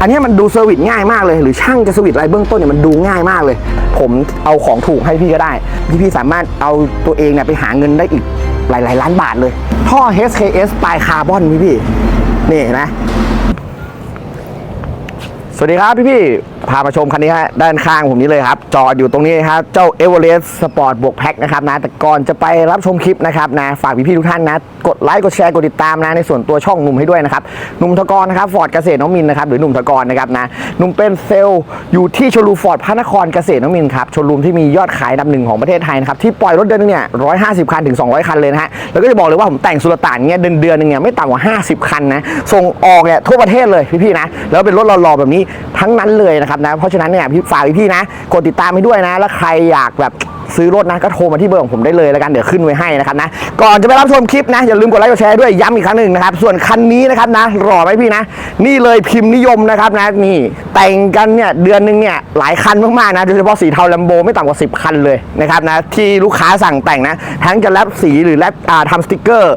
อันนี้มันดูเซอร์วิสง่ายมากเลย หรือช่างจะเซอร์วิสอะไรเบื้องต้นเนี่ยมันดูง่ายมากเลย ผมเอาของถูกให้พี่ก็ได้ พี่พี่สามารถเอาตัวเองเนี่ยไปหาเงินได้อีกหลายๆล้านบาทเลย ท่อ HKS ปลายคาร์บอนพี่พี่นี่นะ สวัสดีครับพี่พี่พามาชมคันนี้ฮะด้านข้างผมนี้เลยครับจอดอยู่ตรงนี้ครับเจ้า e v e r e s t Sport บวกแพ็คนะครับนะแต่ก่อนจะไปรับชมคลิปนะครับนะฝากพี่พี่ทุกท่านนะกดไลค์กดแชร์กดติดตามนะในส่วนตัวช่องหนุ่มให้ด้วยนะครับหนุ่มทกรนะครับฟอร์ดเกษตรน้องมินนะครับหรือหนุ่มทกรนะครับนะหนุ่มเป็นเซลล์อยู่ที่โชลูฟอร์ดพระนครเกษตรน้องมินครับโชลูมที่มียอดขายดับหนึ่งของประเทศไทยนะครับที่ปล่อยรถเดือนนึงเนี่ยร้อยห้าสิบคันถึง200คันเลยนะฮะแล้วก็จะบอกเลยว่าผมแต่งสุลต่านเนี่ยเดือนเดือนนึงเนี่ยไม่ต่ำกว่า50คันนะส่งออกเนี่ยทั่วประเทศเลยพี่ๆนะแล้วเป็นรถหล่อๆแบบนี้ทั้งนั้นเลยนะครับนะเพราะฉะนั้นเนี่ยฝากพี่ๆนะกดติดตามให้ด้วยนะ แล้วใครอยากแบบซื้อรถนะก็โทรมาที่เบอร์ของผมได้เลยแล้วกันเดี๋ยวขึ้นไว้ให้นะครับนะก่อนจะไปรับชมคลิปนะอย่าลืมกดไลค์กดแชร์ด้วยย้ำอีกครั้งหนึ่งนะครับส่วนคันนี้นะครับนะหล่อไหมพี่นะ นี่เลยพิมพ์นิยมนะครับนะนี่แต่งกันเนี่ยเดือนหนึงเนี่ยหลายคันมากๆนะโดยเฉพาะสีเทาแลมโบไม่ต่ำกว่า 10 คันเลยนะครับนะที่ลูกค้าสั่งแต่งนะทั้งจะแรปสีหรือแรปทำสติกเกอร์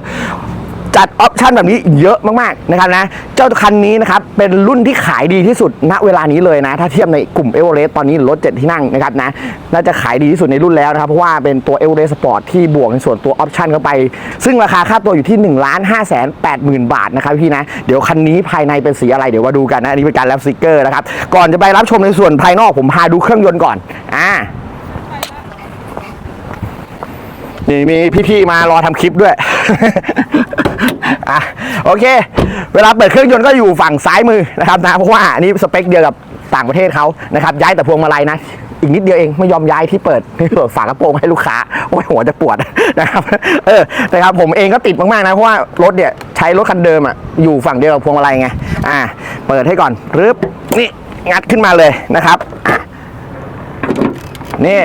จัดออปชันแบบนี้เยอะมากๆนะครับนะเจ้าคันนี้นะครับเป็นรุ่นที่ขายดีที่สุดณเวลานี้เลยนะ ถ้าเทียบในกลุ่มเอเวอเรสต์ตอนนี้รถเจ็ดที่นั่งนะครับนะน่าจะขายดีที่สุดในรุ่นแล้วนะครับ เพราะว่าเป็นตัวเอเวอเรสต์สปอร์ตที่บวกในส่วนตัวออปชันเข้าไป ซึ่งราคาค่าตัวอยู่ที่1นึ่งล้านห้าแสนแปดหมื่นบาทนะครับพี่นะเดี๋ยวคันนี้ภายในเป็นสีอะไรเดี๋ยวมาดูกันนะอันนี้เป็นการแรปสติกเกอร์นะครับก่อนจะไปรับชมในส่วนภายนอกผมพาดูเครื่องยนต์ก่อนอ่า นี่มีพี่ๆมารอทำคลิปด้วย อะโอเค เวลาเปิดเครื่องยนต์ก็อยู่ฝั่งซ้ายมือนะครับนะเพราะว่าอันนี้สเปคเดียวกับต่างประเทศเขานะครับ ย้ายแต่พวงมาลัยนะ อีกนิดเดียวเองไม่ยอมย้ายที่เปิดที่เปิดฝากระโปรงให้ลูกค้าโอ้ยหัวจะปวดนะครับเออนะครับผมเองก็ติดมากๆนะเพราะว่ารถเนี่ยใช้รถคันเดิมอะอยู่ฝั่งเดียวกับพวงมาลัยไงอ่าเปิดให้ก่อนรึบนี่งัดขึ้นมาเลยนะครับนี่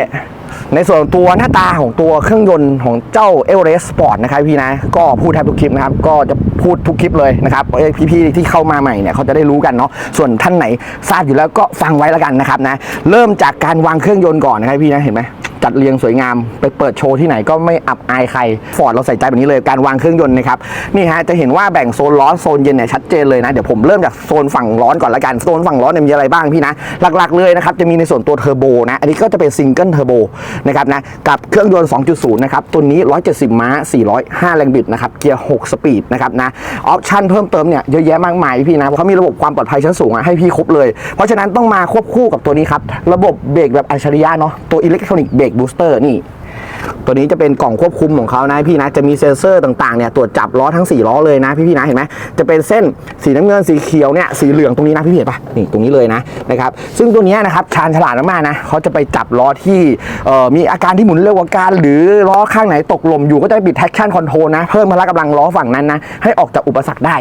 ในส่วนตัวหน้าตาของตัวเครื่องยนต์ของเจ้า e v e r e s t Sport นะครับพี่นะก็พูดแทบทุกคลิปนะครับก็จะพูดทุกคลิปเลยนะครับเอ้ยพี่ๆที่เข้ามาใหม่เนี่ยเขาจะได้รู้กันเนาะส่วนท่านไหนทราบอยู่แล้วก็ฟังไว้แล้วกันนะครับนะเริ่มจากการวางเครื่องยนต์ก่อนนะครับพี่นะเห็นไหม จัดเรียงสวยงาม ไปเปิดโชว์ที่ไหนก็ไม่อับอายใครฟอร์ดเราใส่ใจแบบนี้เลยการวางเครื่องยนต์นะครับนี่ฮะจะเห็นว่าแบ่งโซนร้อนโซนเย็นเนี่ยชัดเจนเลยนะเดี๋ยวผมเริ่มจากโซนฝั่งร้อนก่อนละกันโซนฝั่งร้อนเนี่ยมีอะไรบ้างพี่นะหลักๆเลยนะครับจะมีในส่วนตัวเทอร์โบนะอันนี้ก็จะเป็นซิงเกิลเทอร์โบนะครับนะกับเครื่องยนต์ 2.0 นะครับตัวนี้ 170 ม้า 405 แรงบิดนะครับเกียร์ 6 สปีดนะครับนะออปชั่นเพิ่มเติมเนี่ยเยอะแยะมากมายพี่นะเพราะเขามีระบบความปลอดภัยชั้นสูงอะให้พี่ครบเลย เพราะฉะนั้นต้องมาควบคู่กับตัวนี้ครับระบบเบรกแบบอัจฉริยะเนาะตัวอิเล็กทรอนิกส์เบรกบูสเตอร์นี่ ตัวนี้จะเป็นกล่องควบคุมของเขานะพี่นะจะมีเซ็นเซอร์ต่างๆเนี่ยตรวจจับล้อทั้ง 4 ล้อเลยนะพี่ๆนะเห็นไหมจะเป็นเส้นสีน้ำเงินสีเขียวเนี่ยสีเหลืองตรงนี้นะพี่เห็นปะนี่ตรงนี้เลยนะนะครับซึ่งตัวนี้นะครับชาญฉลาดมากๆนะเขาจะไปจับล้อที่มีอาการที่หมุนเร็วกว่าการหรือล้อข้างไหนตกหล่มอยู่ก็จะปบิด traction control นะเพิ่มพละกำลังล้อฝั่งนั้นนะให้ออกจากอุปสรรคได้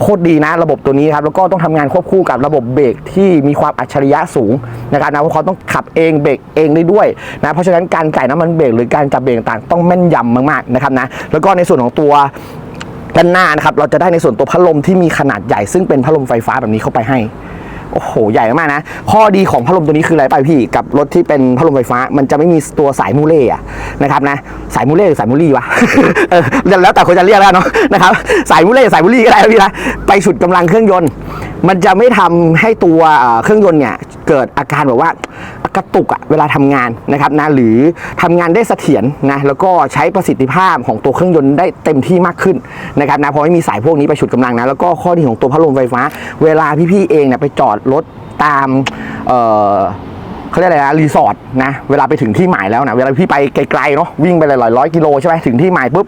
โคตรดีนะ ระบบตัวนี้ครับแล้วก็ต้องทำงานควบคู่กับระบบเบรกที่มีความอัจฉริยะสูงนะครับนะเพราะเขาต้องขับเองเบรกเองได้ด้วยนะเพราะฉะนั้นการจ่ายน้ำมันเบรกหรือการจับเบรกต่างต้องแม่นยำมากๆนะครับนะแล้วก็ในส่วนของตัวด้านหน้านะครับเราจะได้ในส่วนตัวพัดลมที่มีขนาดใหญ่ ซึ่งเป็นพัดลมไฟฟ้าแบบนี้เข้าไปให้โอ้โห ใหญ่มากนะ ข้อดีของพัดลมตัวนี้คืออะไรไปพี่ กับรถที่เป็นพัดลมไฟฟ้า มันจะไม่มีตัวสายมูเล่อะนะครับนะ สายมูเล่หรือสายมูลี่วะเออแล้วแต่คนจะเรียกแล้วเนาะนะครับ สายมูเล่สายมูลี่ก็ได้พี่นะ ไปฉุดกำลังเครื่องยนต์ มันจะไม่ทำให้ตัวเครื่องยนต์เนี่ยเกิดอาการแบบว่า กระตุกอะเวลาทำงานนะครับนะหรือทำงานได้เสถียรนะแล้วก็ใช้ประสิทธิภาพของตัวเครื่องยนต์ได้เต็มที่มากขึ้นนะครับนะเพราะไม่มีสายพวกนี้ไปฉุดกำลังนะแล้วก็ข้อดีของตัวพัดลมไฟฟ้า เวลาพี่ๆเองเนี่ยไปจอดรถตามเอ่อเขาเรียกอะไรนะรีสอร์ทนะเวลาไปถึงที่หมายแล้วนะเวลาพี่ไปไกลๆเนาะวิ่งไปหลายร้อยกิโลใช่ไหมถึงที่หมายปุ๊บ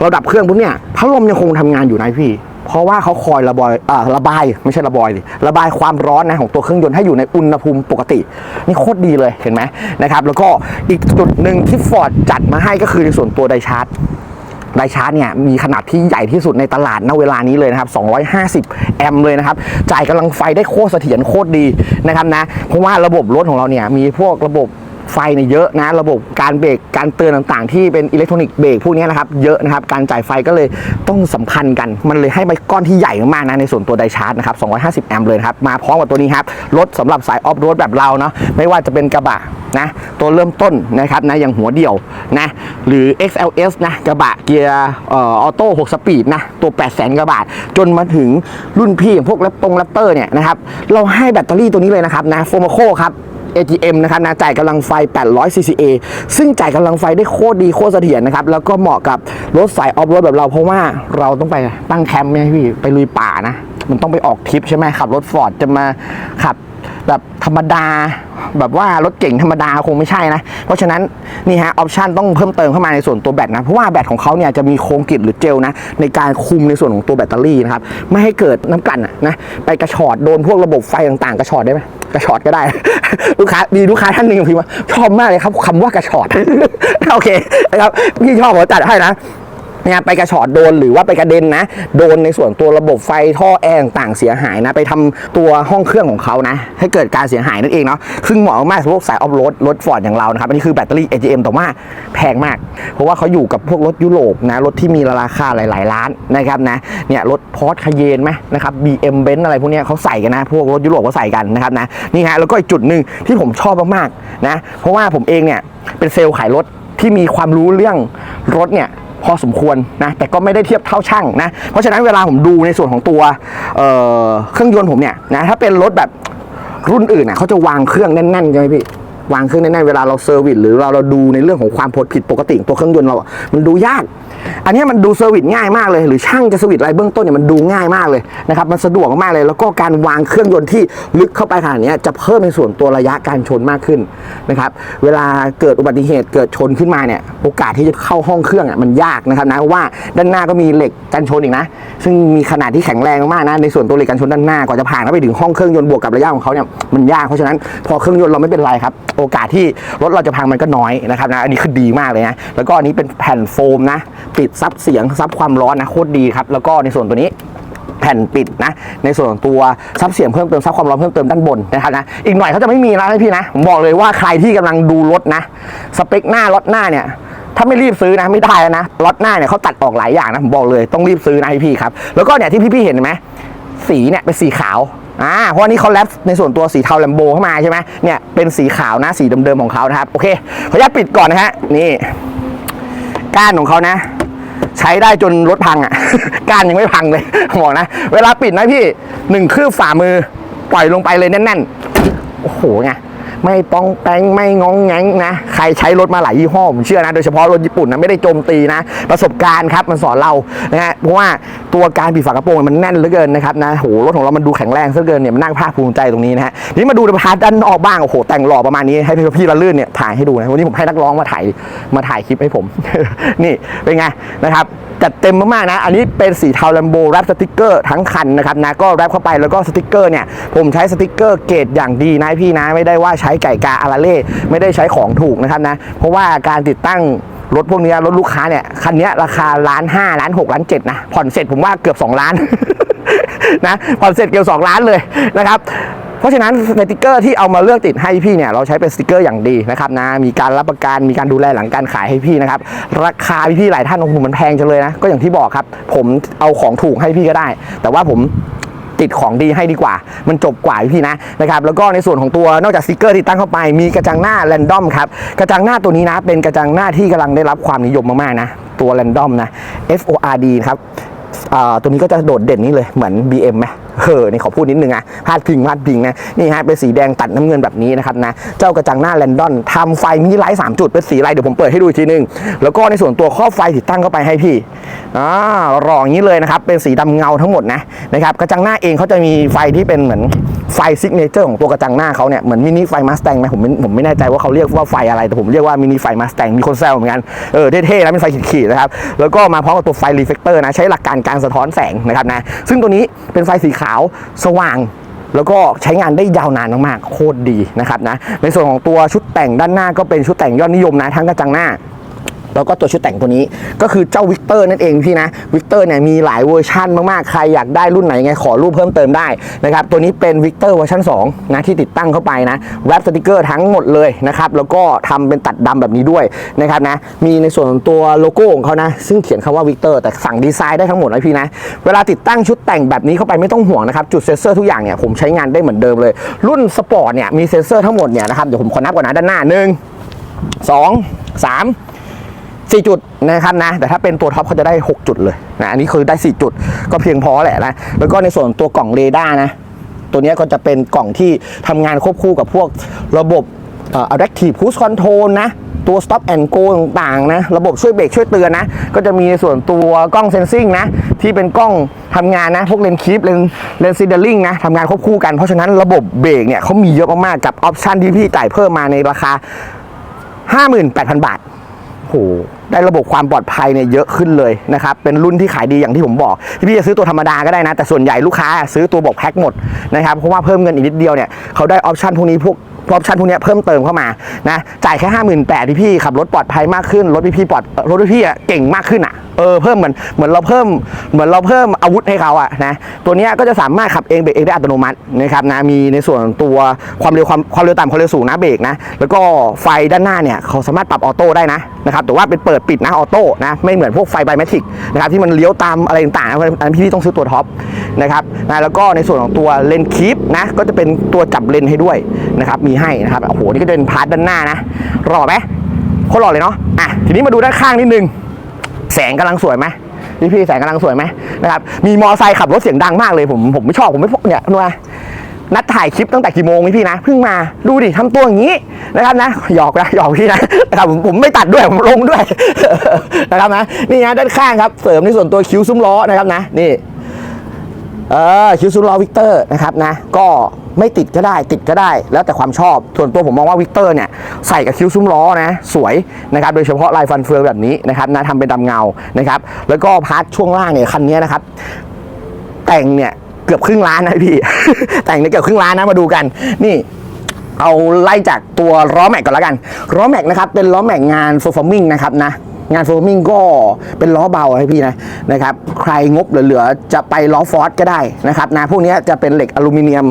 เราดับเครื่องปุ๊บเนี่ยพัดลมยังคงทำงานอยู่นะพี่ เพราะว่าเขาคอยระบายอ่าระบายไม่ใช่ระบายดิระบายความร้อนนะของตัวเครื่องยนต์ให้อยู่ในอุณหภูมิปกติ นี่โคตรดีเลยเห็นไหมนะครับแล้วก็อีกจุดหนึ่งที่ฟอร์ดจัดมาให้ก็คือในส่วนตัวไดชาร์จไดชาร์จเนี่ยมีขนาดที่ใหญ่ที่สุดในตลาดณเวลานี้เลยนะครับ 250 แอมป์เลยนะครับ จ่ายกำลังไฟได้โคตรเสถียรโคตรดีนะครับนะ เพราะว่าระบบรถของเราเนี่ยมีพวกระบบ ไฟเนี่ยเยอะนะระบบการเบรกการเตือนต่างๆ ที่เป็นอิเล็กทรอนิกส์เบรกพวกนี้นะครับเยอะนะครับการจ่ายไฟก็เลยต้องสัมพันธ์กัน มันเลยให้ไปก้อนที่ใหญ่มากๆนะในส่วนตัวไดชาร์จนะครับ250 แอมป์เลยครับมาพร้อมกับตัวนี้ครับรถสำหรับสายออฟโรดแบบเราเนาะไม่ว่าจะเป็นกระบะนะตัวเริ่มต้นนะครับนะอย่างหัวเดี่ยวนะหรือ XLS นะกระบะเกียร์ออโต้6สปีดนะตัว 8 0 0 0 0 0กว่าบาท จนมาถึงรุ่นพี่อย่างพวกแรปตรงแรปเตอร์เนี่ยนะครับเราให้แบตเตอรี่ตัวนี้เลยนะครับนะโฟมโคครับ ATM นะครับนะจ่ายกำลังไฟ 800 CCA ซึ่งจ่ายกำลังไฟได้โคตรดีโคตรเสถียรนะครับ แล้วก็เหมาะกับรถสายออฟโรดแบบเราเพราะว่าเราต้องไปตั้งแคมป์ไงพี่ ไปลุยป่านะ มันต้องไปออกทริปใช่ไหมขับรถฟอร์ดจะมาขับ แบบธรรมดา แบบว่ารถเก่งธรรมดาคงไม่ใช่นะ เพราะฉะนั้นนี่ฮะออปชันต้องเพิ่มเติมเข้ามาในส่วนตัวแบตนะ เพราะว่าแบตของเขาเนี่ยจะมีโครงกริดหรือเจลนะในการคุมในส่วนของตัวแบตเตอรี่นะครับไม่ให้เกิดน้ำกลั่นนะไปกระชอดโดนพวกระบบไฟต่างๆ กระชอดได้ไหมกระชอดก็ได้ ลูกค้ามีลูกค้าท่านหนึ่งพิมพ์ว่าชอบมากเลยครับคำว่ากระชอดโอเคนะครับพี่ชอบผมจัดให้นะ นี่ยไปกระชอดโดนหรือว่าไปกระเด็นนะ โดนในส่วนตัวระบบไฟท่อแอร์ต่างเสียหายนะ ไปทำตัวห้องเครื่องของเขานะ ให้เกิดการเสียหายนั่นเองเนาะซึ่งเหมาะมากสำหรับสายออฟโรดรถฟอร์ดอย่างเรานะครับ อันนี้คือแบตเตอรี่ AGM แต่ว่าแพงมาก เพราะว่าเขาอยู่กับพวกรถยุโรปนะ รถที่มีราคาหลาย ๆ ล้านนะครับนะเนี่ยรถพอร์ตคาเยนไหมนะครับ BM Benz อะไรพวกนี้เขาใส่กันนะ พวกรถยุโรปเขาใส่กันนะครับนะนี่ฮะแล้วก็อีกจุดหนึ่งที่ผมชอบมากๆนะเพราะว่าผมเองเนี่ยเป็นเซลล์ขายรถที่มีความรู้เรื่องรถเนี่ย พอสมควรนะแต่ก็ไม่ได้เทียบเท่าช่างนะ เพราะฉะนั้นเวลาผมดูในส่วนของตัวเเครื่องยนต์ผมเนี่ยนะถ้าเป็นรถแบบรุ่นอื่นน่ะเขาจะวางเครื่องแน่นๆใช่ไหมพี่วางเครื่องแน่นๆเวลาเราเซอร์วิสหรือเราเราดูในเรื่องของความผิดปกติของตัวเครื่องยนต์เรา มันดูยาก อันนี้มันดูเซอร์วิสง่ายมากเลย หรือช่างจะเซอร์วิสอะไรเบื้องต้นเนี่ยมันดูง่ายมากเลยนะครับมันสะดวกมากเลย แล้วก็การวางเครื่องยนต์ที่ลึกเข้าไปขนาดเนี้ยจะเพิ่มในส่วนตัวระยะการชนมากขึ้นนะครับเวลาเกิดอุบัติเหตุเกิดชนขึ้นมาเนี่ยโอกาสที่จะเข้าห้องเครื่องอะมันยากนะครับนะเพราะว่าด้านหน้าก็มีเหล็กกันชนอีกนะ ซึ่งมีขนาดที่แข็งแรงมากนะในส่วนตัวเหล็กกันชนด้านหน้ากว่าจะผ่านเข้าไปถึงห้องเครื่องยนต์บวกกับระยะของเขาเนี่ยมันยากเพราะฉะนั้นพอเครื่องยนต์เราไม่เป็นไรครับโอกาสที่รถเราจะพังมันก็น้อยนะครับนะอันนี้คือดีมากเลยนะแล้วก็อันนี้เป็นแผ่นโฟมนะปิดซับเสียงซับความร้อนนะโคตรดีครับ แล้วก็ในส่วนตัวนี้แผ่นปิดนะในส่วนของตัวซับเสียงเพิ่มเติมซับความร้อนเพิ่มเติมด้านบนนะครับนะอีกหน่อยเขาจะไม่มีแล้วนะพี่นะผมบอกเลยว่าใครที่กำลังดูรถนะ สเปคหน้ารถหน้าเนี่ยถ้าไม่รีบซื้อนะไม่ได้แล้วนะรถหน้าเนี่ยเขาตัดออกหลายอย่างนะผมบอกเลยต้องรีบซื้อนะพี่ครับแล้วก็เนี่ยที่พี่ๆเห็นไหมสีเนี่ยเป็นสีขาวอ่าเพราะว่านี่เขาแรปในส่วนตัวสีเทาแลมโบเข้ามาใช่ไหมเนี่ยเป็นสีขาวนะสีเดิมๆของเขานะครับโอเคขออนุญาตปิดก่อนนะฮะนี่ก้านของเขานะ ใช้ได้จนรถพังอะ ก้านยังไม่พังเลยบอกนะ เวลาปิดนะพี่หนึ่งคืบฝ่ามือ ปล่อยลงไปเลยแน่นๆ โอ้โหไง ไม่ปองแปงไม่งองแงงนะ ใครใช้รถมาหลายยี่ห้อผมเชื่อนะ โดยเฉพาะรถญี่ปุ่นนะไม่ได้โจมตีนะ ประสบการณ์ครับมันสอนเรานะฮะเพราะว่าตัวการปิดฝากระโปรงมันแน่นเหลือเกินนะครับนะโหรถของเรามันดูแข็งแรงซะเหลือเกินเนี่ยมันน่าภาคภูมิใจตรงนี้นะฮะนี่มาดูในพาร์ทด้านนอกบ้างโอ้โหแต่งหล่อประมาณนี้ให้พี่ละลื่นเนี่ยถ่ายให้ดูนะวันนี้ผมให้นักร้องมาถ่ายมาถ่ายคลิปให้ผม นี่เป็นไงนะครับ จัดเต็มมากๆนะ อันนี้เป็นสีเทาแลมโบแรปสติกเกอร์ทั้งคันนะครับนะก็แรปเข้าไปแล้วก็สติกเกอร์เนี่ยผมใช้สติกเกอร์เกรดอย่างดีนะพี่นะไม่ได้ว่าใช้ไก่กาอาราเล่ไม่ได้ใช้ของถูกนะครับนะเพราะว่าการติดตั้งรถพวกเนี้ยรถลูกค้าเนี่ยคันเนี้ยราคาล้านห้าล้านหกล้านเจ็ดนะผ่อนเสร็จผมว่าเกือบ 2 ล้านนะผ่อนเสร็จเกือบ2ล้านเลยนะครับ เพราะฉะนั้นสติกเกอร์ที่เอามาเลือกติดให้พี่เนี่ยเราใช้เป็นสติกเกอร์อย่างดีนะครับนะมีการรับประกันมีการดูแลหลังการขายให้พี่นะครับราคาพี่หลายท่านโอ้โหมันแพงจังเลยนะก็อย่างที่บอกครับ ผมเอาของถูกให้พี่ก็ได้ แต่ว่าผมติดของดีให้ดีกว่า มันจบกว่าพี่นะนะครับแล้วก็ในส่วนของตัวนอกจากสติกเกอร์ที่ตั้งเข้าไป มีกระจังหน้าแรนดอมครับกระจังหน้าตัวนี้นะ เป็นกระจังหน้าที่กำลังได้รับความนิยมมากๆนะตัวแรนดอมนะ FORD ครับตัวนี้ก็จะโดดเด่นนี่เลยเหมือน BM ไหม เออนี่ขอพูดนิดนึงอะพาดพิงพาดพิงนะนี่ฮะเป็นสีแดงตัดน้ำเงินแบบนี้นะครับนะเจ้ากระจังหน้าแรนดอนทำไฟมินิไลท์สามจุดเป็นสีอะไรเดี๋ยวผมเปิดให้ดูอีกทีนึง แล้วก็ในส่วนตัวข้อบไฟติดตั้งเข้าไปให้พี่อ่ารองนี้เลยนะครับเป็นสีดำเงาทั้งหมดนะนะครับกระจังหน้าเองเขาจะมีไฟที่เป็นเหมือนไฟซิกเนเจอร์ของตัวกระจังหน้าเขาเนี่ยเหมือนมินิไฟมาส t ตงไหมผมผมไม่แน่ใจว่าเขาเรียกว่าไฟอะไรแต่ผมเรียกว่ามินิไฟมาส t ตงมีคนแซวเหมือนกันเออเท่ๆนะเป็นไฟขีดๆนะครับแล้วก็มาพร้อมกับตัวไฟรีเฟกเตอร์นะใช้หลักการการสะท้อนแสงนะครับนะซึ่งตัวนี้เป็นไฟสีขาวสว่าง แล้วก็ใช้งานได้ยาวนานมากๆโคตรดีนะครับนะในส่วนของตัวชุดแต่งด้านหน้าก็เป็นชุดแต่งยอดนิยมนะทั้งกระจังหน้า แล้วก็ตัวชุดแต่งตัวนี้ก็คือเจ้าวิกเตอร์นั่นเองพี่นะวิกเตอร์เนี่ยมีหลายเวอร์ชันมากๆ ใครอยากได้รุ่นไหนไงขอรูปเพิ่มเติมได้นะครับตัวนี้เป็นวิกเตอร์เวอร์ชัน2นะที่ติดตั้งเข้าไปนะแรปสติกเกอร์ทั้งหมดเลยนะครับแล้วก็ทำเป็นตัดดำแบบนี้ด้วยนะครับนะมีในส่วนของตัวโลโก้ของเขานะ ซึ่งเขียนคำว่าวิกเตอร์แต่สั่งดีไซน์ได้ทั้งหมดนะพี่นะเวลาติดตั้งชุดแต่งแบบนี้เข้าไปไม่ต้องห่วงนะครับจุดเซ็นเซอร์ทุกอย่างเนี่ยผมใช้งานได้เหมือนเดิมเลย รุ่นสปอร์ตเนี่ยมีเซ็นเซอร์ทั้งหมดเนี่ยนะครับเดี๋ยวผมขอนับก่อนนะด้านหน้าหนึ่งสองสาม 4 จุดนะครับนะ แต่ถ้าเป็นตัวท็อปเขาจะได้ 6 จุดเลยนะ อันนี้คือได้ 4 จุดก็เพียงพอแหละนะ แล้วก็ในส่วนตัวกล่องเรดาร์นะ ตัวนี้ก็จะเป็นกล่องที่ทำงานควบคู่กับพวกระบบอ่อ adaptive cruise control นะตัว stop and go ต่างๆนะ ระบบช่วยเบรกช่วยเตือนนะ ก็จะมีในส่วนตัวกล้อง sensing นะ ที่เป็นกล้องทำงานนะ พวกเลนคีปเลนเลนซีเดอร์ลิงนะทำงานควบคู่กัน เพราะฉะนั้นระบบเบรกเนี่ยเขามีเยอะมากๆ กับออปชันที่พี่จ่ายเพิ่มมาในราคา 58,000 บาท โหได้ระบบความปลอดภัยเนี่ยเยอะขึ้นเลยนะครับ เป็นรุ่นที่ขายดีอย่างที่ผมบอกที่พี่จะซื้อตัวธรรมดาก็ได้นะ แต่ส่วนใหญ่ลูกค้าซื้อตัวบอกแพ็คหมดนะครับ เพราะว่าเพิ่มเงินอีกนิดเดียวเนี่ยเขาได้ออปชั่นพวกนี้พวก ออปชันพวกนี้เพิ่มเติมเข้ามานะจ่ายแค่ห้าหมื่นแปดที่พี่ขับรถปลอดภัยมากขึ้นรถพี่พี่ปลอดรถพี่พี่อะเก่งมากขึ้นอะเออเพิ่มเหมือนเหมือนเราเพิ่มเหมือนเราเพิ่มอาวุธให้เขาอะนะตัวนี้ก็จะสามารถขับเองเบรกเองได้อัตโนมัตินะครับนะมีในส่วนตัวความเร็วความความเร็วต่ำความเร็วสูงนะเบรกนะแล้วก็ไฟด้านหน้าเนี่ยเขาสามารถปรับออโต้ได้นะนะครับแต่ว่าเป็นเปิดปิดนะออโต้นะไม่เหมือนพวกไฟไบแมทริกนะครับที่มันเลี้ยวตามอะไรต่างๆอันนั้นพี่ต้องซื้อตัวท็อปนะครับนะแล้วก็ในส่วนของตัวเลนคีปนะก็จะเป็นตัวจับเลนให้ด้วยนะครับมีให้นะครับโอ้โหนี่ก็จะเป็นพาร์ทด้านหน้านะหล่อไหมโคตรหล่อเลยเนาะอะทีนี้มาดูด้านข้างนิดนึงแสงกำลังสวยไหมพี่พี่แสงกำลังสวยไหมนะครับมีมอไซค์ขับรถเสียงดังมากเลยผมผมไม่ชอบผมไม่พกเนี่ยนัวนัดถ่ายคลิปตั้งแต่กี่โมงนี่พี่นะเพิ่งมาดูดิทำตัวอย่างนี้นะครับนะหยอกนะหยอกพี่นะนะครับผมผมไม่ตัดด้วยผมลงด้วยนะครับนะนี่นะด้านข้างครับเสริมในส่วนตัวคิ้วซุ้มล้อนะครับนะนี่เออคิวซูลอวิกเตอร์นะครับนะก็ ไม่ติดก็ได้ติดก็ได้ แล้วแต่ความชอบ ส่วนตัวผมมองว่าวิกเตอร์เนี่ยใส่กับคิ้วซุ้มล้อนะสวยนะครับโดยเฉพาะลายฟันเฟืองแบบนี้นะครับนะทำเป็นดำเงานะครับแล้วก็พาร์ทช่วงล่างเนี่ยคันนี้นะครับแต่งเนี่ยเกือบครึ่งล้านนะพี่ แต่งเนี่ยเกือบครึ่งล้านนะมาดูกัน นี่เอาไล่จากตัวล้อแม็กก่อนแล้วกันล้อแม็กนะครับเป็นล้อแม็กงานโฟร์ฟอร์มิงนะครับนะ งานโฟร์มิงก็เป็นล้อเบาให้พี่นะนะครับใครงบเหลือๆจะไปล้อฟอร์สก็ได้นะครับนะพวกนี้จะเป็นเหล็กอลูมิเนียม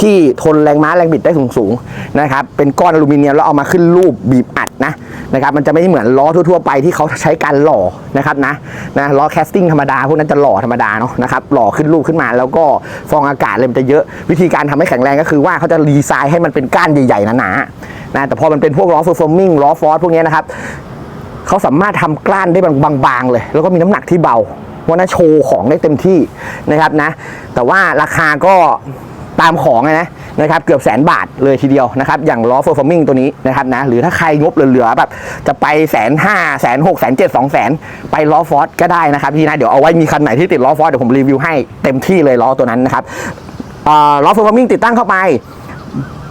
ที่ทนแรงม้าแรงบิดได้สูงๆนะครับเป็นก้อนอลูมิเนียมแล้วเอามาขึ้นรูปบีบอัดนะนะครับมันจะไม่เหมือนล้อทั่วๆไปที่เขาใช้การหล่อนะครับนะนะล้อแคสติ้งธรรมดาพวกนั้นจะหล่อธรรมดาเนาะนะครับหล่อขึ้นรูปขึ้นมาแล้วก็ฟองอากาศเลยมันจะเยอะวิธีการทำให้แข็งแรงก็คือว่าเขาจะรีไซน์ให้มันเป็นก้านใหญ่ๆหนาๆนะแต่พอมันเป็นพวกล้อฟอร์มิงล้อฟอร์พวกนี้นะครับ เขาสามารถทำกล้านได้บางๆเลย แล้วก็มีน้ำหนักที่เบาวันนั้นโชว์ของได้เต็มที่นะครับนะ แต่ว่าราคาก็ตามของนะนะครับเกือบแสนบาทเลยทีเดียวนะครับอย่างล้อเฟอร์ฟอร์มิงตัวนี้นะครับนะหรือถ้าใครงบเหลือๆแบบจะไปแสนห้าแสนหกแสนเจ็ดสองแสนไปล้อฟอร์สก็ได้นะครับพี่นะเดี๋ยวเอาไว้มีคันไหนที่ติดล้อฟอร์สเดี๋ยวผมรีวิวให้เต็มที่เลยล้อตัวนั้นนะครับล้อเฟอร์ฟอร์มิงติดตั้งเข้าไป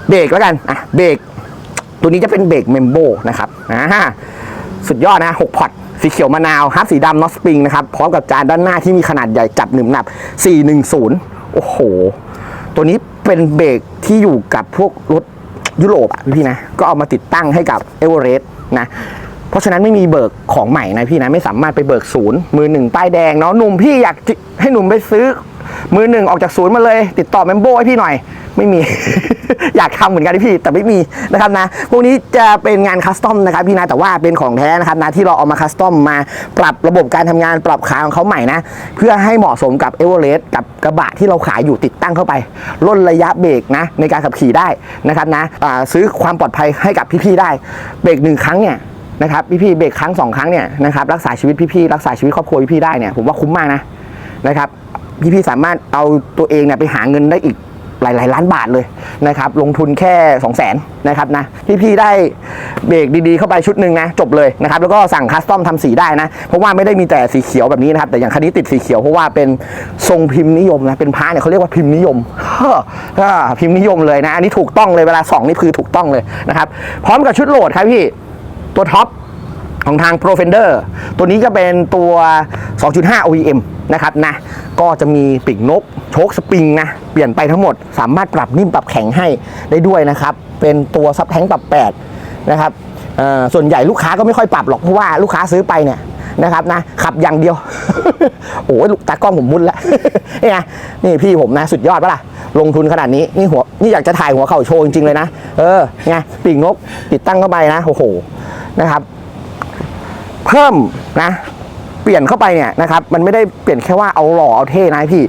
เบรกแล้วกันอะเบรกตัวนี้จะเป็นเบรกเมมโบนะครับอ่า สุดยอดนะ6พอตสีเขียวมะนาวฮาร์ดสีดำน็อตสปริงนะครับ พร้อมกับจานด้านหน้าที่มีขนาดใหญ่จับหนึบหนับ 410 โอ้โห ตัวนี้เป็นเบรกที่อยู่กับพวกรถยุโรปอะพี่นะ ก็เอามาติดตั้งให้กับเอเวอเรสต์นะ เพราะฉะนั้นไม่มีเบิกของใหม่นะพี่นะ ไม่สามารถไปเบิกศูนย์มือหนึ่งป้ายแดงเนาะหนุ่มพี่อยากให้หนุ่มไปซื้อ มือหนึ่งออกจากศูนย์มาเลย ติดต่อเมมโบให้พี่หน่อย ไม่มี อยากทำเหมือนกันพี่แต่ไม่มีนะครับนะพวกนี้จะเป็นงานคัสตอมนะครับพี่นะแต่ว่าเป็นของแท้นะครับนะที่เราเอามาคัสตอมมาปรับระบบการทำงานปรับขาของเขาใหม่นะเพื่อให้เหมาะสมกับเอเวอเรสต์กับกระบะที่เราขายอยู่ติดตั้งเข้าไปลดระยะเบรกนะในการขับขี่ได้นะครับนะซื้อความปลอดภัยให้กับพี่ๆได้เบรกหนึ่งครั้งเนี่ยนะครับพี่ๆเบรกครั้งสองครั้งเนี่ยนะครับรักษาชีวิตพี่ๆรักษาชีวิตครอบครัวพี่ๆได้เนี่ยผมว่าคุ้มมากนะนะครับพี่ๆสามารถเอาตัวเองเนี่ยไปหาเงินได้อีก หลาย ๆ ล้านบาทเลยนะครับ ลงทุนแค่ 2 0 0 0 0นนะครับนะพี่ๆได้เบรกดีๆเข้าไปชุดหนึ่งนะ จบเลยนะครับ แล้วก็สั่งคัสตอมทำสีได้นะ เพราะว่าไม่ได้มีแต่สีเขียวแบบนี้นะครับ แต่อย่างคันนี้ติดสีเขียวเพราะว่าเป็นทรงพิมพ์นิยมนะ เป็นพระเนี่ยเขาเรียกว่าพิมพ์นิยมพิมพ์นิยมเลยนะ อันนี้ถูกต้องเลยเวลาส่องนี่คือถูกต้องเลยนะครับ พร้อมกับชุดโหลดครับพี่ตัวท็อปของทาง Pro Fender ตัวนี้ก็เป็นตัว 2.5 OEM นะครับนะ ก็จะมีปีกนกโชคสปริงนะ เปลี่ยนไปทั้งหมด สามารถปรับนิ่มปรับแข็งให้ได้ด้วยนะครับ เป็นตัวซับแท้งปรับ 8 นะครับส่วนใหญ่ลูกค้าก็ไม่ค่อยปรับหรอก เพราะว่าลูกค้าซื้อไปเนี่ยนะครับนะขับอย่างเดียว โอ้ยลูกตากล้องผมมุนแล้วนี่ไงนี่พี่ผมนะสุดยอดปะล่ะ ลงทุนขนาดนี้นี่หัวนี่อยากจะถ่ายหัวเข่าโชว์จริงๆเลยนะ เออไงปีกนกติดตั้งเข้าไปนะโอ้โหนะครับ เพิ่มนะ ปลี่ยนเข้าไปเนี่ยนะครับมันไม่ได้เปลี่ยนแค่ว่าเอาหล่อเอาเท่นะพี่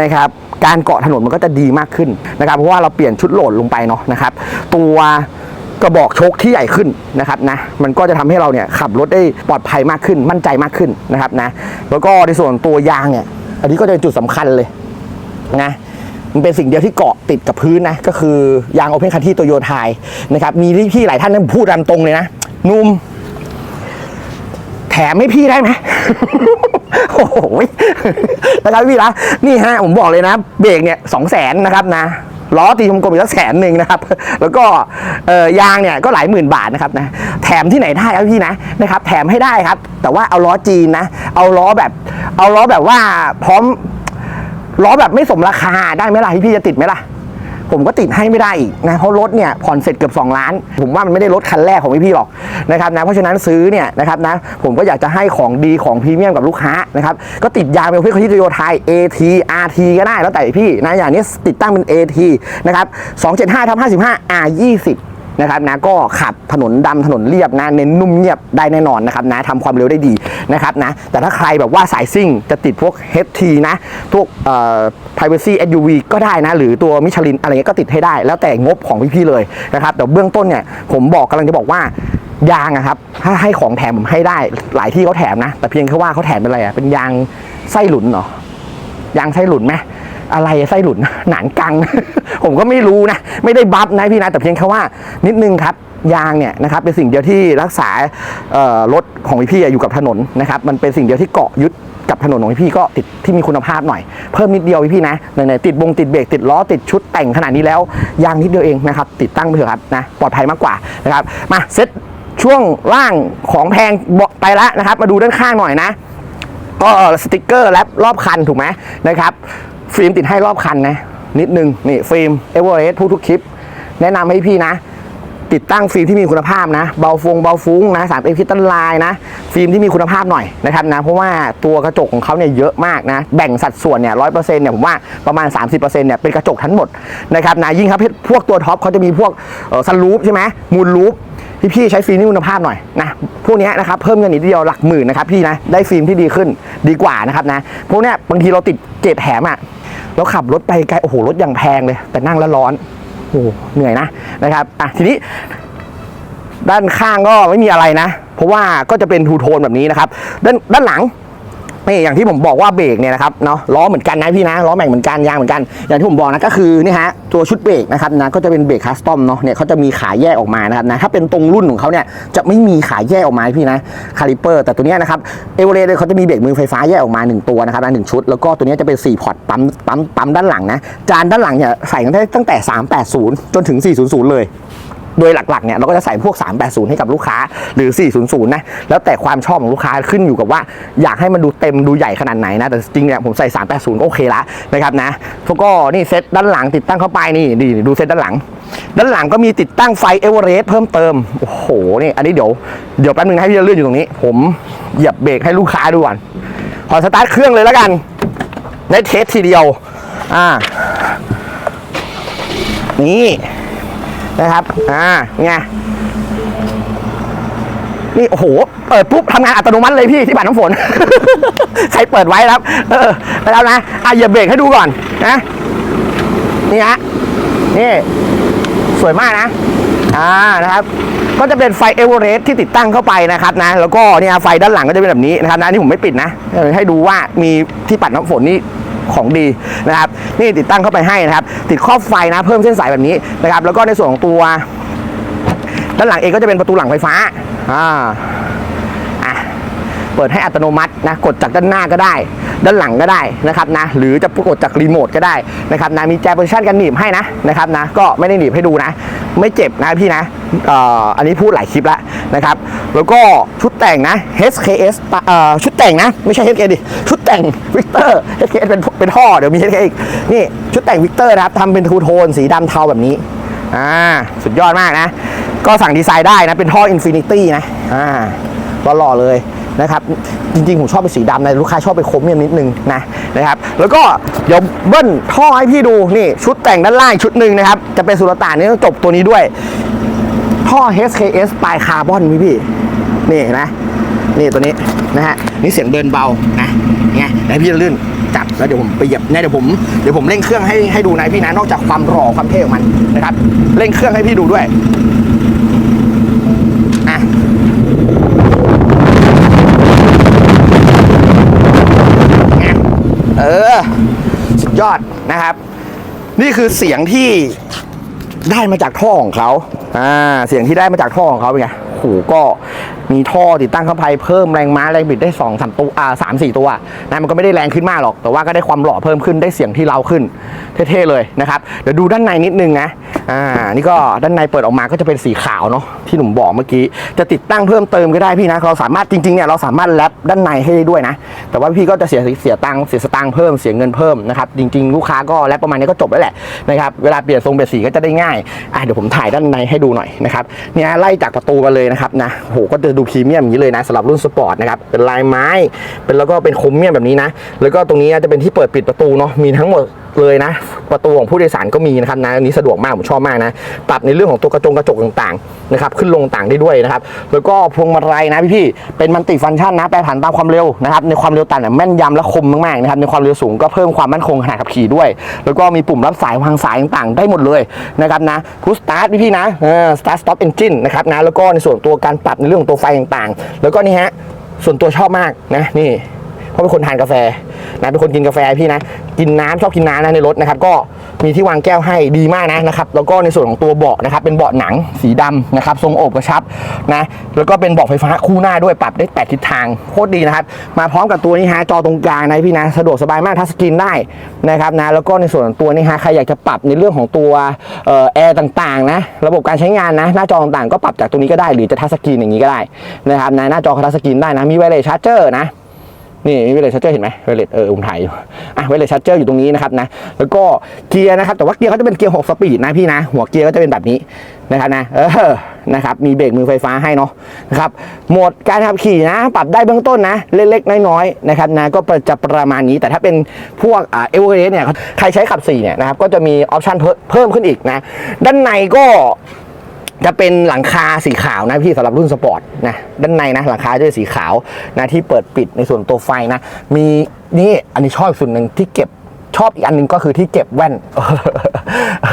นะครับการเกาะถนนมันก็จะดีมากขึ้นนะครับเพราะว่าเราเปลี่ยนชุดโหลดลงไปเนาะนะครับตัวกระบอกโชคที่ใหญ่ขึ้นนะครับนะมันก็จะทำให้เราเนี่ยขับรถได้ปลอดภัยมากขึ้นมั่นใจมากขึ้นนะครับนะแล้วก็ในส่วนตัวยางเนี่ยอันนี้ก็จะเป็นจุดสำคัญเลยนะมันเป็นสิ่งเดียวที่เกาะติดกับพื้นนะก็คือยางโอเพนคันที่โตโยไทยนะครับมีพี่หลายท่านนะพูดตามตรงเลยนะนุ่ม มให้พี่ได้ไหมโอ้โหนะครับพี่นะนี่ฮะผมบอกเลยนะ เบรกเนี่ยสองแสนนะครับนะล้อตีกลมๆอีกสักแสนหนึ่งนะครับ แล้วก็เอ่อยางเนี่ยก็หลายหมื่นบาทนะครับนะแถมที่ไหนได้ครับพี่นะนะครับ แถมให้ได้ครับ แต่ว่าเอาล้อจีนนะ เอาล้อแบบเอาล้อแบบว่าพร้อมล้อแบบไม่สมราคาได้ไหมล่ะพี่พี่จะติดไหมล่ะ ผมก็ติดให้ไม่ได้อีกนะเพราะรถเนี่ยผ่อนเสร็จเกือบ 2 ล้าน ผมว่ามันไม่ได้รถคันแรกของพี่พี่หรอกนะครับนะเพราะฉะนั้นซื้อเนี่ยนะครับนะผมก็อยากจะให้ของดีของพรีเมียมกับลูกค้านะครับก็ติดยางเป็นเพื่อนที่โตโยไทย AT RT ก็ได้แล้วแต่พี่นะอย่างนี้ติดตั้งเป็น AT นะครับ275ทับ55 R20 นะครับนะก็ขับถนนดำถนนเรียบนะเน้นนุ่มเงียบได้แน่นอนนะครับนะทำความเร็วได้ดีนะครับนะแต่ถ้าใครแบบว่าสายซิ่งจะติดพวก HT นะพวกเอ่อ privacy SUV ก็ได้นะ หรือตัวมิชลินอะไรเงี้ยก็ติดให้ได้ แล้วแต่งบของพี่ๆเลยนะครับแต่เบื้องต้นเนี่ยผมบอกกำลังจะบอกว่ายางอะครับถ้าให้ของแถมผมให้ได้หลายที่เขาแถมนะ แต่เพียงแค่ว่าเขาแถมเป็นอะไรอะเป็นยางไส้หลุนเหรอยางไส้หลุนไหม อะไรไส้หลุนหนานกัง ผมก็ไม่รู้นะ ไม่ได้บัฟนะพี่นะ แต่เพียงแค่ว่านิดนึงครับยางเนี่ยนะครับเป็นสิ่งเดียวที่รักษารถของพี่อยู่กับถนนนะครับมันเป็นสิ่งเดียวที่เกาะยึดกับถนนของพี่ก็ติดที่มีคุณภาพหน่อย เพิ่มนิดเดียวพี่นะไหนๆติดบงติดเบรกติดล้อติดชุดแต่งขนาดนี้แล้วยางนิดเดียวเองนะครับติดตั้งไปเถอะครับนะปลอดภัยมากกว่านะครับมาเซ็ตช่วงล่างของแพงบอกไปแล้วนะครับ มาดูด้านข้างหน่อยนะก็สติกเกอร์แรปรอบคันถูกไหมนะครับ ฟิล์มติดให้รอบคันนะ นิดนึง นี่ฟิล์มเอเวอร์เรสต์ทุกคลิป แนะนำให้พี่นะ ติดตั้งฟิล์มที่มีคุณภาพนะ เบาฟงเบาฟุ้งนะสามเอพิตันไลน์นะ ฟิล์มที่มีคุณภาพหน่อยนะครับนะ เพราะว่าตัวกระจกของเขาเนี่ยเยอะมากนะ แบ่งสัดส่วนเนี่ยร้อยเปอร์เซ็นต์เนี่ยผมว่าประมาณ 30%เนี่ยเป็นกระจกทั้งหมดนะครับนะยิ่งครับพวกตัวท็อปเขาจะมีพวกซันรูปใช่ไหมมูลรูปพี่ๆใช้ฟิล์มที่คุณภาพหน่อยนะพวกนี้นะครับเพิ่มเงินนิดเดียวหลักหมื่นนะครับพี่นะได้ฟิล์มที่ดีขึ้นดีกว่านะครับนะพวกนี้บางทีเราติดเกรดแถมอะ เราขับรถไปไกลโอ้โหรถอย่างแพงเลย แต่นั่งแล้วร้อนโอ้โหเหนื่อยนะนะครับอะทีนี้ ด้านข้างก็ไม่มีอะไรนะ เพราะว่าก็จะเป็นทูโทนแบบนี้นะครับ ด้านด้านหลัง นี่อย่างที่ผมบอกว่าเบรกเนี่ยนะครับเนาะล้อเหมือนกันนะพี่นะล้อแม็กเหมือนกันยางเหมือนกัน อย่างที่ผมบอกนะก็คือนี่ฮะตัวชุดเบรกนะครับนะก็จะเป็นเบรกคัสตอมเนาะเนี่ยเขาจะมีขาแยกออกมานะครับนะถ้าเป็นตรงรุ่นของเขาเนี่ยจะไม่มีขาแยกออกมาพี่นะคาลิเปอร์ แต่ตัวนี้นะครับเอเวอเรสต์เขาจะมีเบรกมือไฟฟ้าแยกออกมาหนึ่งตัวนะครับนะหนึ่งชุด แล้วก็ตัวนี้จะเป็น4พอร์ตปั๊มปั๊มปั๊มด้านหลังนะจานด้านหลังเนี่ยใส่ได้ตั้งแต่ 380 จนถึง 400 เลย โดยหลักๆเนี่ยเราก็จะใส่พวก 380 ให้กับลูกค้าหรือ 400 นะ แล้วแต่ความชอบของลูกค้าขึ้นอยู่กับว่า อยากให้มันดูเต็มดูใหญ่ขนาดไหนนะ แต่จริงเนี่ยผมใส่ 380 ก็โอเคละนะครับนะแล้วก็นี่เซตด้านหลังติดตั้งเข้าไปนี่ดีดูเซตด้านหลัง ด้านหลังก็มีติดตั้งไฟเอเวอเรสต์เพิ่มเติม โอ้โหนี่อันนี้เดี๋ยวเดี๋ยวแป๊บนึงให้พี่เลื่อนอยู่ตรงนี้ ผมเหยียบเบรกให้ลูกค้าดูก่อนขอสตาร์ทเครื่องเลยแล้วกันได้เทสทีเดียว อ่า นี่ นะครับ อ่าไงนี่โอ้โห เปิดปุ๊บทำงานอัตโนมัติเลยพี่ที่ปัดน้ำฝน ใครเปิดไว้ครับ เออไปแล้วนะ อะอย่าเบรกให้ดูก่อนนะ นี่ฮะ นี่สวยมากนะ อ่า นะครับ ก็จะเป็นไฟเอเวอเรสต์ที่ติดตั้งเข้าไปนะครับนะ แล้วก็เนี่ยไฟด้านหลังก็จะเป็นแบบนี้นะครับนะ นี่ผมไม่ปิดนะ ให้ดูว่ามีที่ปัดน้ำฝนนี่ ของดีนะครับนี่ติดตั้งเข้าไปให้นะครับ ติดครอบไฟนะเพิ่มเส้นสายแบบนี้นะครับ แล้วก็ในส่วนของตัว ด้านหลังเองก็จะเป็นประตูหลังไฟฟ้าอ่าอะเปิดให้อัตโนมัตินะกดจากด้านหน้าก็ได้ ด้านหลังก็ได้นะครับนะหรือจะกดจากรีโมทก็ได้นะครับนะมีแจโพซิชันกันหนีบให้นะนะครับนะก็ไม่ได้หนีบให้ดูนะ ไม่เจ็บนะพี่นะเอ่ออันนี้พูดหลายคลิปแล้วนะครับ แล้วก็ชุดแต่งนะ HKS เอ่อชุดแต่งนะ ไม่ใช่ HKS ดิชุดแต่งวิกเตอร์ HKS เป็นเป็นท่อเดี๋ยวมี HKS อีกนี่ชุดแต่งวิกเตอร์นะครับทำเป็นทูโทนสีดำเทาแบบนี้อ่าสุดยอดมากนะ ก็สั่งดีไซน์ได้นะ เป็นท่ออินฟินิตี้นะอ่าหล่อเลย นะครับ จริงๆ ผมชอบเป็นสีดำนะลูกค้าชอบเป็นโครเมียมนิดนึงนะนะครับ แล้วก็เดี๋ยวเบิ้ลท่อให้พี่ดูนี่ชุดแต่งด้านล่างชุดหนึ่งนะครับ จะเป็นสุลต่านนี่ต้องจบตัวนี้ด้วย ท่อ HKS ปลายคาร์บอนพี่พี่นี่นไหมนี่ตัวนี้นะฮะนี่เสียงเดินเบานะเนี่ยแล้วพี่จะลื่นจับแล้วเดี๋ยวผมไปเหยียบเนี่ยเดี๋ยวผมเดี๋ยวผมเร่งเครื่องให้ให้ดูนะพี่นะนอกจากความหล่อความเท่ของมันนะครับเร่งเครื่องให้พี่ดูด้วยอะไงเออ สุดยอดนะครับ นี่คือเสียงที่ได้มาจากท่อของเขาอ่าเสียงที่ได้มาจากท่อของเขาเป็นไงโหก็มีท่อติดตั้งเข้าไปเพิ่มแรงม้าแรงบิดได้2องสามตัวอ่าสามสี่ตัวนะมันก็ไม่ได้แรงขึ้นมากหรอก แต่ว่าก็ได้ความหล่อเพิ่มขึ้นได้เสียงที่เราขึ้น เท่ๆเลยนะครับ เดี๋ยวดูด้านในนิดนึงนะอ่านี่ก็ด้านในเปิดออกมาก็จะเป็นสีขาวเนาะที่หนุ่มบอกเมื่อกี้จะติดตั้งเพิ่มเติมก็ได้พี่นะเราสามารถจริงๆเนี่ยเราสามารถแรปด้านในให้ได้ด้วยนะ แต่ว่าพี่ก็จะเสียเสียตังค์เสียสตังค์เพิ่มเสียเงินเพิ่มนะครับจริงๆลูกค้าก็แรปประมาณนี้ก็จบแล้วแหละนะครับเวลาเปลี่ยนทรงเปลี่ยนสีก็จะได้ง่ายอะเดี๋ยวผมถ่ายด้านในให้ดูหน่อยนะครับเนี่ยไล่จากประตูมาเลยนะครับนะโหก็จะดูพรีเมียมอย่างนี้เลยนะสำหรับรุ่นสปอร์ตนะครับเป็นลายไม้ เป็นแล้วก็เป็นครเมียมแบบนี้นะแล้วก็ตรงนี้จะเป็นที่เปิดปิดประตูเนาะมีทั้งหมด เลยนะ ประตูของผู้โดยสารก็มีนะครับนะอันนี้สะดวกมากผมชอบมากนะปรับในเรื่องของตัวกระจงกระจกต่างๆนะครับขึ้นลงต่างได้ด้วยนะครับแล้วก็พวงมาลัยนะพี่ๆเป็นมันติฟังก์ชันนะแปรผันตามความเร็วนะครับในความเร็วต่ำแม่นยำและคมมากๆนะครับในความเร็วสูงก็เพิ่มความมั่นคงขณะขับขี่ด้วย แล้วก็มีปุ่มรับสายวางสายต่างๆ ได้หมดเลยนะครับนะพุชสตาร์ทพี่ๆนะเออ start stop engine นนะครับนะแล้วก็ในส่วนตัวการปรับในเรื่องของตัวไฟต่างๆ แล้วก็นี่ฮะส่วนตัวชอบมากนะนี่ ราะเป็นคนทานกาแฟนะเป็นคนกินกาแฟพี่นะกินน้ำชอบกินน้ำนะในรถนะครับก็มีที่วางแก้วให้ดีมากนะนะครับแล้วก็ในส่วนของตัวเบาะนะครับเป็นเบาะหนังสีดำนะครับทรงโอบกระชับนะแล้วก็เป็นเบาะไฟฟ้าคู่หน้าด้วยปรับได้แปดทิศทางโคตรดีนะครับมาพร้อมกับตัวนี้ฮะจอตรงกลางนะพี่นะสะดวกสบายมากทัชสกรีนได้นะครับนะแล้วก็ในส่วนของตัวนี้ฮะใครอยากจะปรับในเรื่องของตัวแอร์ต่างๆนะระบบการใช้งานนะหน้าจอต่างๆก็ปรับจากตรงนี้ก็ได้ หรือจะทัชสกรีนอย่างนี้ก็ได้นะครับนะหน้าจอทัชสกรีนได้นะมีไวเลสชาร์จเจอร์นะ นี่มีเวเลชัตเจอร์เห็นไหมเวเลสเอออุ้มถ่ายอยู่อะเวเลชัตเจอร์อยู่ตรงนี้นะครับนะแล้วก็เกียร์นะครับแต่ว่าเกียร์เขาจะเป็นเกียร์6สปีดนะพี่นะหัวเกียร์ก็จะเป็นแบบนี้นะครับนะเออนะครับมีเบรกมือไฟฟ้าให้เนาะนะครับโหมดการขับขี่นะ ปรับได้เบื้องต้นนะ เล็กๆน้อยๆนะครับนะก็จะประมาณนี้แต่ถ้าเป็นพวกอ่าเอเวอเรสต์เนี่ยใครใช้ขับ4เนี่ยนะครับก็จะมีออปชันเพิ่มขึ้นอีกนะด้านในก็ จะเป็นหลังคาสีขาวนะพี่สำหรับรุ่นสปอร์ตนะด้านในนะหลังคาจะเป็นสีขาวนะที่เปิดปิดในส่วนตัวไฟนะ มีนี่อันนี้ชอบส่วนหนึ่งที่เก็บชอบอีกอันหนึงก็คือที่เก็บแว่น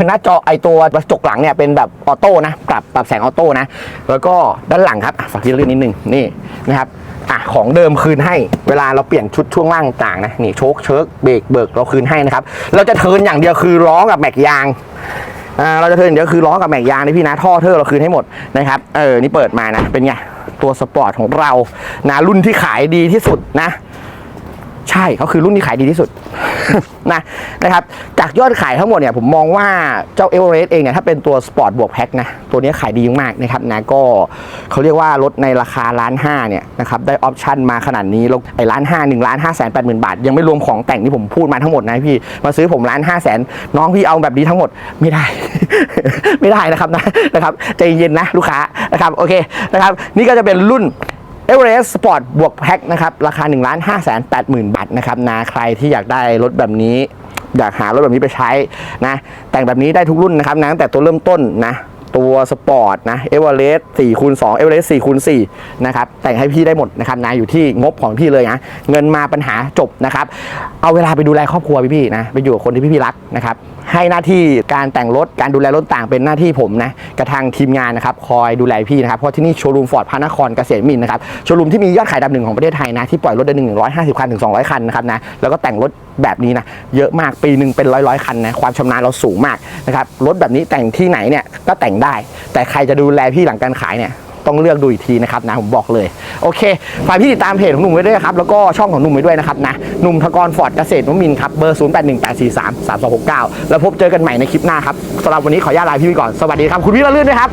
หน้าจอไอตัวกระจกหลังเนี่ยเป็นแบบออโต้นะปรับปรับแสงออโต้นะ แล้วก็ด้านหลังครับฝากที่เรื่องนิดนึงนี่นะครับอะของเดิมคืนให้เวลาเราเปลี่ยนชุดช่วงล่างต่างนะนี่โชคเชิร์กเบรกเบิกเราคืนให้นะครับ เราจะเทินอย่างเดียวคือล้อกับแม็กยาง เราจะเทิร์นเดี๋ยวคือล้อกับแม็กยางนี่พี่นะท่อเทอร์เราคืนให้หมดนะครับเออนี่เปิดมานะเป็นไงตัวสปอร์ตของเรานะรุ่นที่ขายดีที่สุดนะ ใช่เขาคือรุ่นที่ขายดีที่สุดนะนะครับจากยอดขายทั้งหมดเนี่ยผมมองว่าเจ้าเอเวอเรสต์เองเนี่ยถ้าเป็นตัวสปอร์ตบวกแพ็คนะตัวนี้ขายดีมากนะครับนะก็เขาเรียกว่ารถในราคาล้านห้าเนี่ยนะครับได้ออปชั่นมาขนาดนี้แล้วไอ้ล้านห้าหนึ่งล้านห้าแสนแปดหมื่นบาท ยังไม่รวมของแต่งที่ผมพูดมาทั้งหมดนะพี่มาซื้อผมล้านห้าแสนน้องพี่เอาแบบนี้ทั้งหมดไม่ได้ ไม่ได้นะครับนะนะครับใจเย็นนะลูกค้านะครับโอเคนะครับนี่ก็จะเป็นรุ่น เอเวอเรสต์สปอร์ตบวกแพ็คนะครับ ราคา1นึ่งล้านห้าแสนแปดหมื่นบาทนะครับนะใครที่อยากได้รถแบบนี้ อยากหารถแบบนี้ไปใช้นะ แต่งแบบนี้ได้ทุกรุ่นนะครับนะตั้งแต่ตัวเริ่มต้นนะ ตัวสปอร์ตนะเอเวอเรสต์สี่คูณสองเอเวอเรสต์สี่คูณสี่นะครับ แต่งให้พี่ได้หมดนะครับนะอยู่ที่งบของพี่เลยนะเงินมาปัญหาจบนะครับ เอาเวลาไปดูแลครอบครัวพี่ๆนะไปอยู่กับคนที่พี่ๆรักนะครับ ให้หน้าที่การแต่งรถการดูแลรถต่างเป็นหน้าที่ผมนะกระทางทีมงานนะครับคอยดูแลพี่นะครับเพราะที่นี่โชว์รูมฟอร์ดพระนครเกษมมินนะครับโชว์รูมที่มียอดขายดับหนึ่งของประเทศไทยนะที่ปล่อยรถได้หนึ่งร้อยห้าสิบคันถึงสองร้อยคันนะครับนะแล้วก็แต่งรถแบบนี้นะเยอะมากปีหนึ่งเป็นร้อยร้อยคันนะความชำนาญเราสูงมากนะครับรถแบบนี้แต่งที่ไหนเนี่ยก็แต่งได้ แต่ใครจะดูแลพี่หลังการขายเนี่ย ต้องเลือกดูอีกทีนะครับนะผมบอกเลยโอเคฝากพี่ติดตามเพจของหนุ่มไว้ด้วยครับแล้วก็ช่องของหนุ่มไว้ด้วยนะครับนะหนุ่มทกรฟอร์ดเกษตรนมินครับเบอร์0 8 1 8 4 3 3 2 6 9 แล้วพบเจอกันใหม่ในคลิปหน้าครับสำหรับวันนี้ขออนุญาตลาพี่ไปก่อนสวัสดีครับคุณพี่ละลื่นด้วยครับ